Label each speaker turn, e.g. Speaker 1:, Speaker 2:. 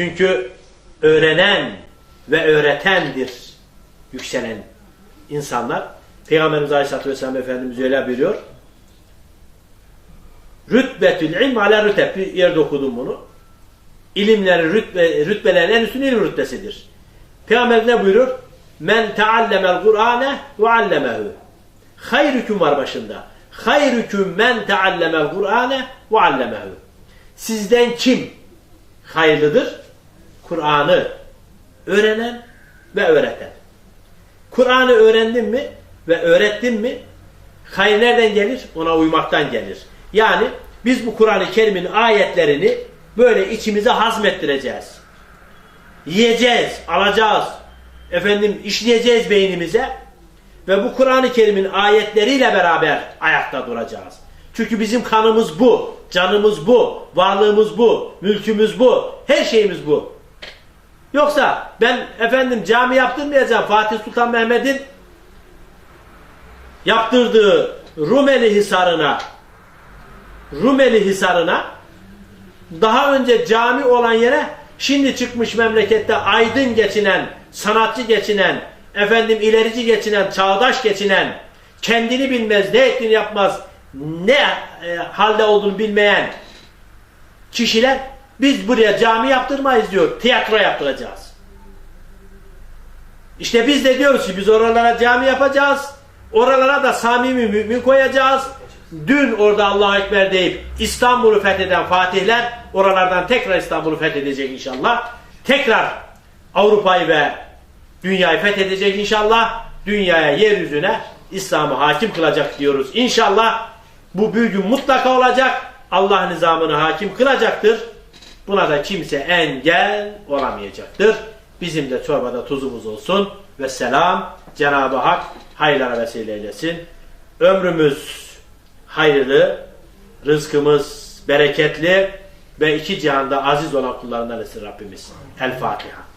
Speaker 1: Çünkü öğrenen ve öğretendir yükselen insanlar. Peygamberimiz Aleyhisselatü Vesselam Efendimiz öyle buyuruyor. Rütbetül ilm ala rüteb. Bir yerde okudum bunu. İlimlerin rütbe, rütbelerin en üstün ilim rütbesidir. Peygamber ne buyurur? Men teallemel Kur'ane ve allemehu. Hayrüküm var başında. Hayrüküm men teallemel Kur'ane ve allemehu. Sizden kim hayırlıdır? Kur'an'ı öğrenen ve öğreten. Kur'an'ı öğrendin mi ve öğrettin mi hayır nereden gelir? Ona uymaktan gelir. Yani biz bu Kur'an-ı Kerim'in ayetlerini böyle içimize hazmettireceğiz. Yiyeceğiz, alacağız. Efendim işleyeceğiz beynimize ve bu Kur'an-ı Kerim'in ayetleriyle beraber ayakta duracağız. Çünkü bizim kanımız bu, canımız bu, varlığımız bu, mülkümüz bu, her şeyimiz bu. Yoksa ben efendim cami yaptırmayacağım. Fatih Sultan Mehmet'in yaptırdığı Rumeli Hisarı'na Rumeli Hisarı'na daha önce cami olan yere şimdi çıkmış memlekette aydın geçinen, sanatçı geçinen, efendim ilerici geçinen, çağdaş geçinen, kendini bilmez, ne ettiğini yapmaz, ne e, halde olduğunu bilmeyen kişiler biz buraya cami yaptırmayız diyor. Tiyatro yaptıracağız. İşte biz de diyoruz ki biz oralara cami yapacağız. Oralara da samimi mümin koyacağız. Dün orada Allahu Ekber deyip İstanbul'u fetheden fatihler oralardan tekrar İstanbul'u fethedecek inşallah. Tekrar Avrupa'yı ve dünyayı fethedecek inşallah. Dünyaya, yeryüzüne İslam'ı hakim kılacak diyoruz. İnşallah bu gün mutlaka olacak. Allah nizamını hakim kılacaktır. Buna da kimse engel olamayacaktır. Bizim de çorbada tuzumuz olsun. Ve selam. Cenab-ı Hak hayırlara vesile eylesin. Ömrümüz hayırlı, rızkımız bereketli ve iki cihanda aziz olan kullarından etsin Rabbimiz. El Fatiha.